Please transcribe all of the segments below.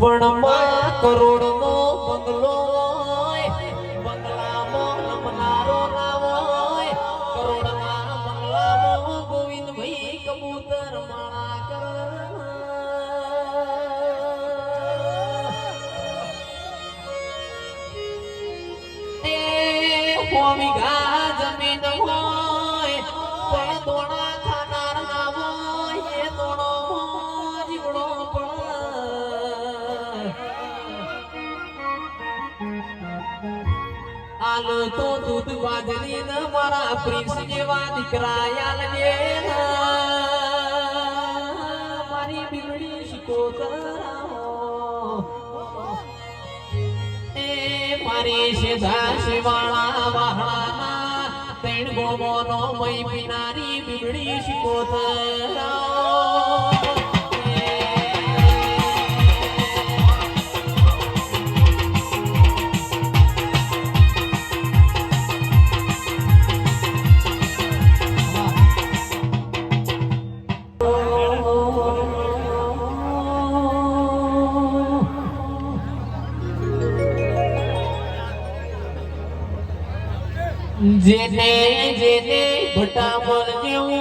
પણ માં કરોડ વાજની ન મારા પ્રિન્સ જેવા દીકરા યાલવે મારી બિગડી શીખો એ મારી શેધા શિવાળા વાહળાના તેણ ગોમોનો મય બિનારી બિગડી શીખો જેને જેને ભટામણ જેવું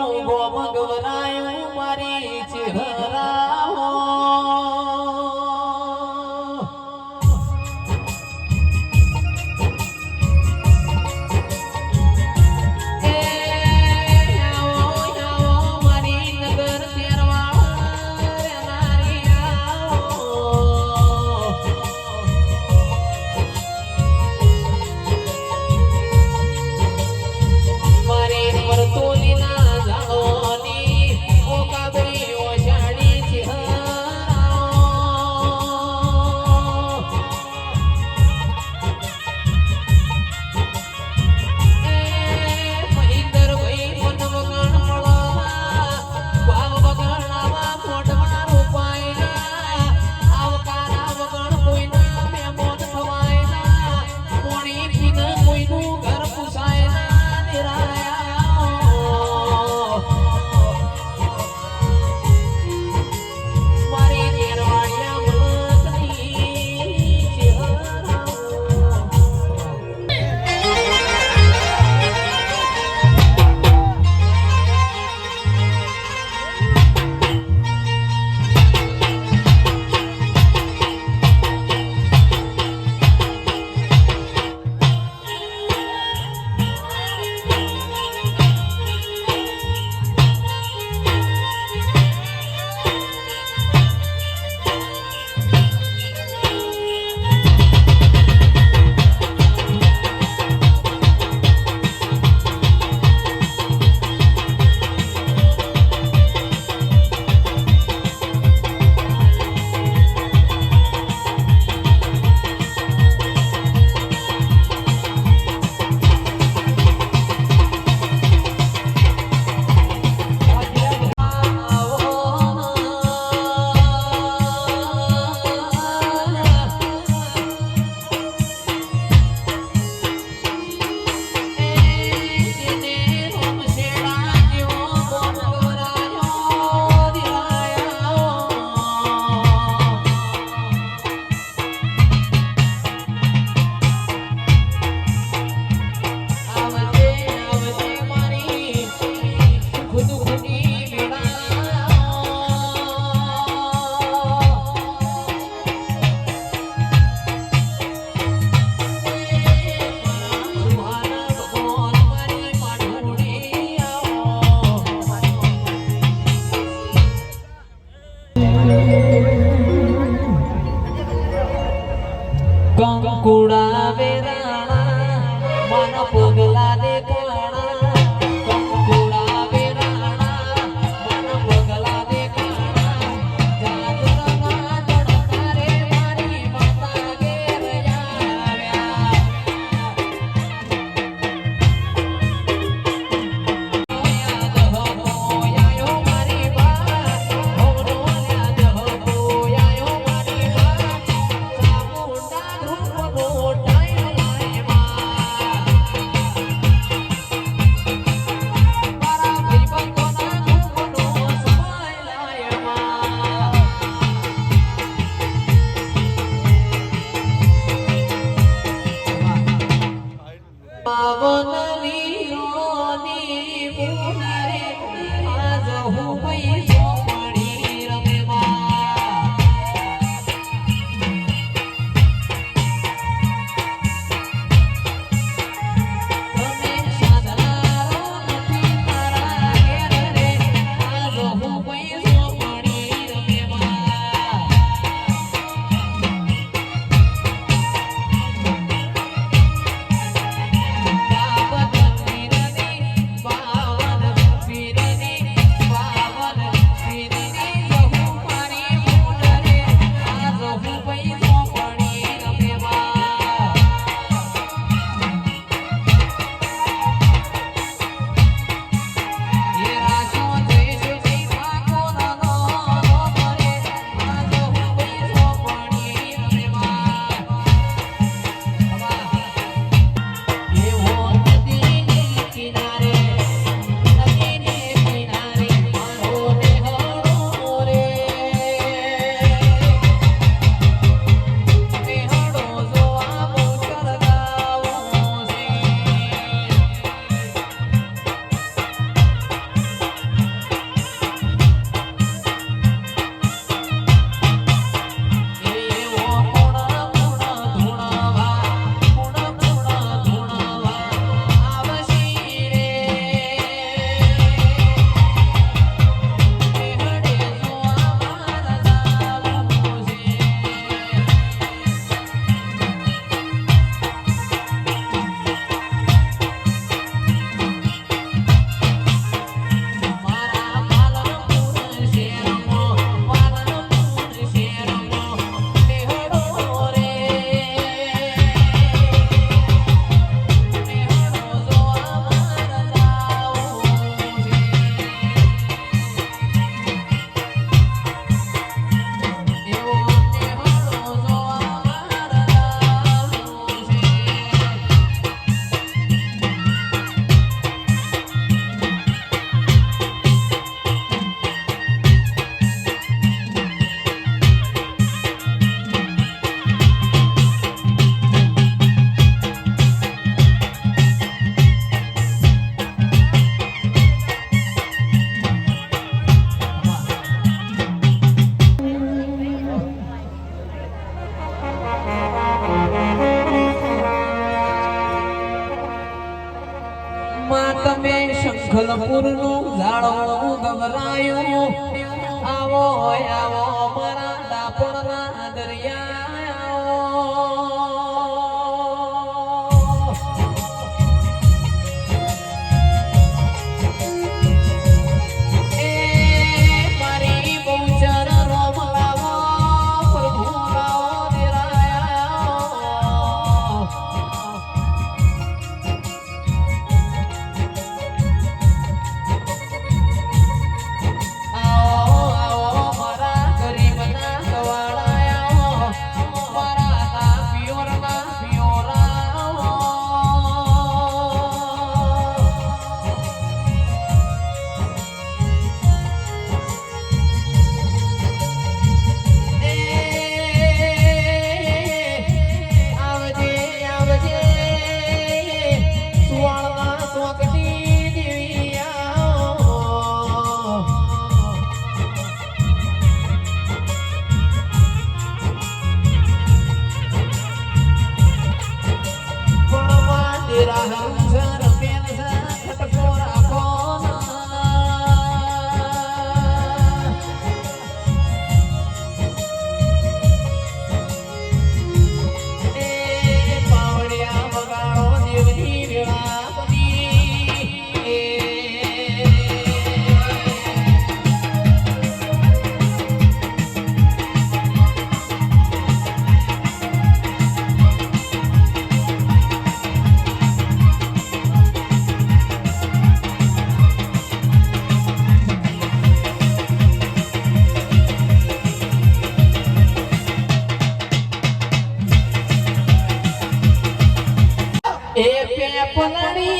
I love you.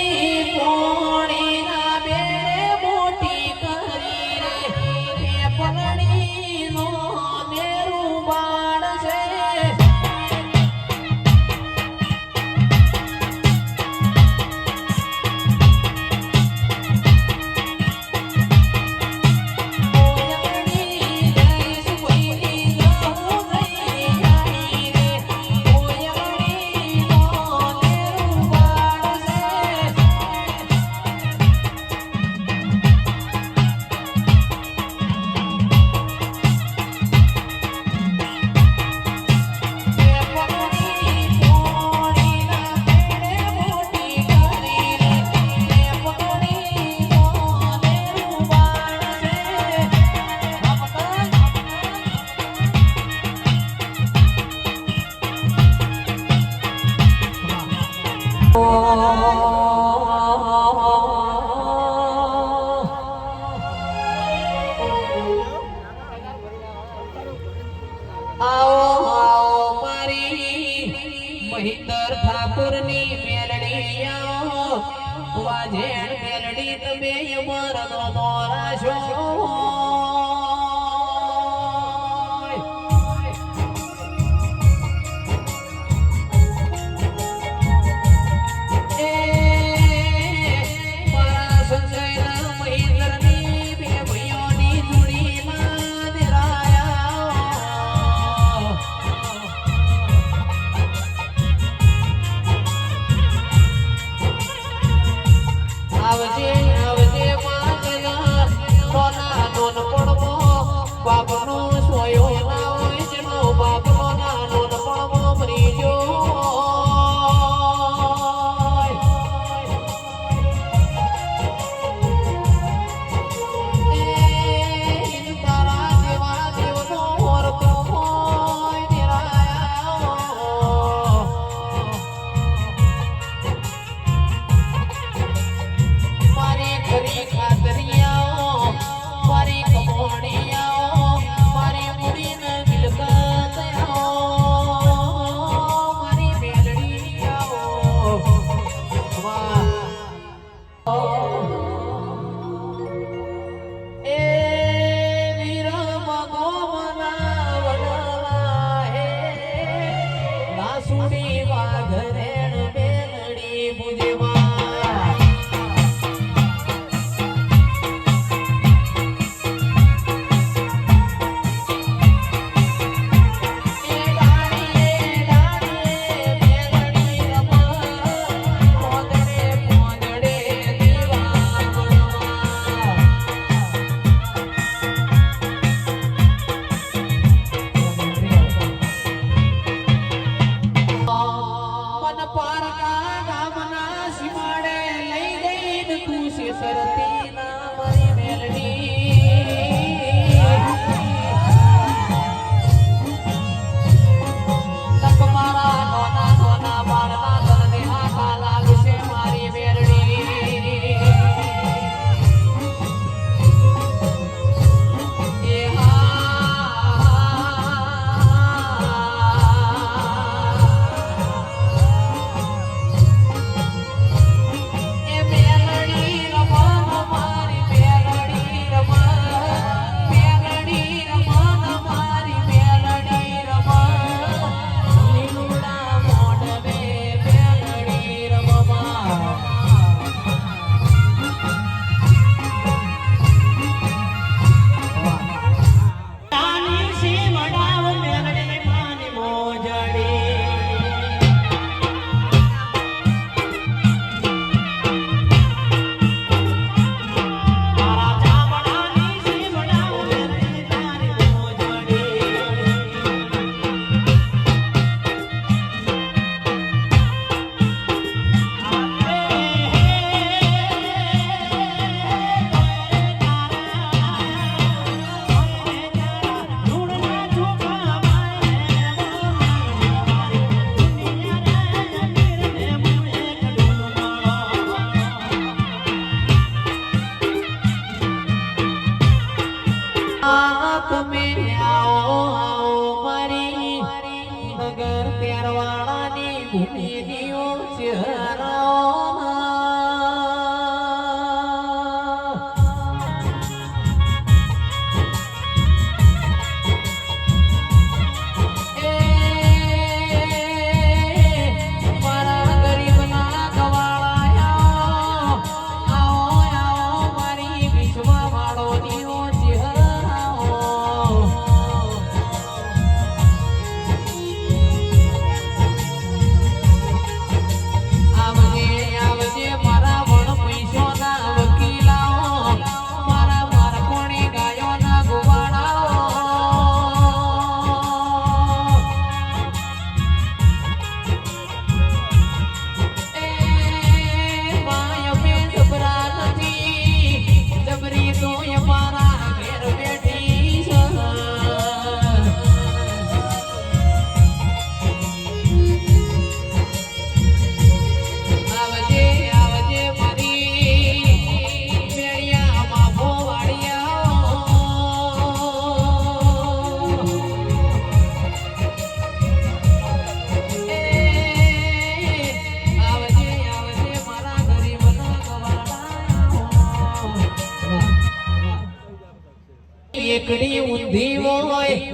એકડી ઊંધી હોય.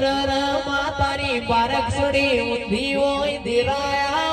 રર બારક બારક્ષડી ઊંધી હોય. દેરાયા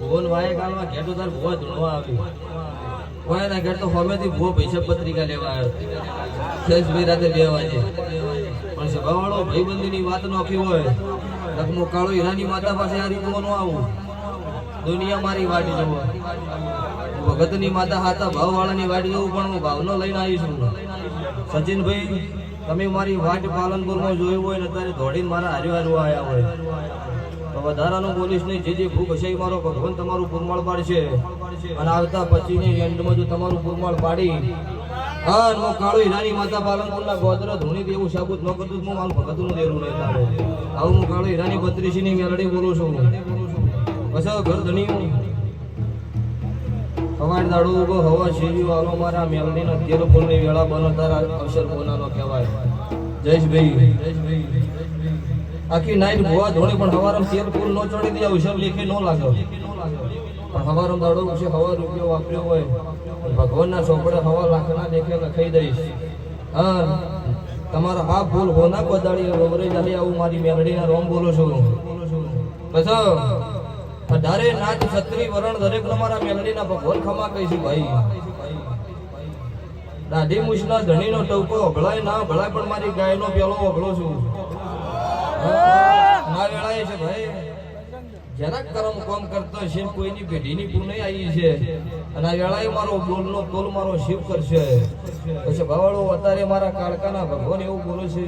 નહીં વાય આવ્યું. માતા પાસે આ રીતમાં ન આવું. દુનિયા મારી જવો. ભગતની માતા હાથા ભાવવાળાની વાટી જવું પણ હું ભાવનો લઈને આવીશું સચિનભાઈ, તમે મારી વાટ પાલનપુરમાં જોયું હોય ને અત્યારે દોડીને મારા હારે હારું આવ્યા હોય. વધારાનું બોલીશ નહીં. જે જે ભૂખ હશે મારો ભગવાન તમારું પુરમાળ પાડશે. અને આવતા પછીની એન્ડમાં જો તમારું પુરમાળ પાડી, હા હું કાળો હીરાની માતા પાલનપુરના ગોત્ર ધૂણી દેવું સાબુત ન કરતું હું મારું દેરું નહીં આવું હું કાળો હિરાની બત્રીસીની મેલડી બોલું છું. બસ ઘર ધણી હું. હવાડ હવા શેરી મારા મેલડીનો તેર તારા અવસર કોનાનો કહેવાય? જયેશભાઈ. આખી નાઈટ ભુવા ધોણી પણ હવારમ સેલ ફૂલ નો ચડી દે અવસર લેખે નો લાગે. પણ હવારમ દાડો છે હવા રૂપિયો વાપર્યો હોય ભગવાનના ચોપડે હવા લાખના લેખે લખાઈ દઈશ. હા, તમારા હા ફૂલ હોના બદાડી વવરે જાલી આવું મારી મેલડીના રોમ બોલો છું. બસ અઢારે નાચ છત્રી વરણ દરેક મારા મેલડીના ભગવાન ખમા કહીશું ભાઈ. દાઢી મુછના ધણીનો ટવકો, અભળાય ના અભળાય, પણ મારી ગાયનો પેલો અભળો છું. ના છે કોઈની પેઢીની પુનઃ આવી છે. અને આ વેળાએ મારો બોલનો તોલ મારો શિવ કરશે. પછી ભાવાળો અત્યારે મારા કાળકાના ભગવાન એવું બોલે છે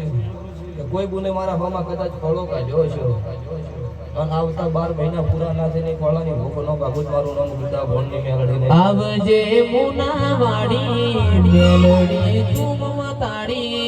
કોઈ ગુને મારા હોમાં કદાચ ફળો કાઢ્યો છે અને આવતા બાર મહિના પૂરા ના થઈને ફળાની ભૂખ નો બાબુ મારું નામ ગુદા ભોણની આવજે મેલડી મતાડી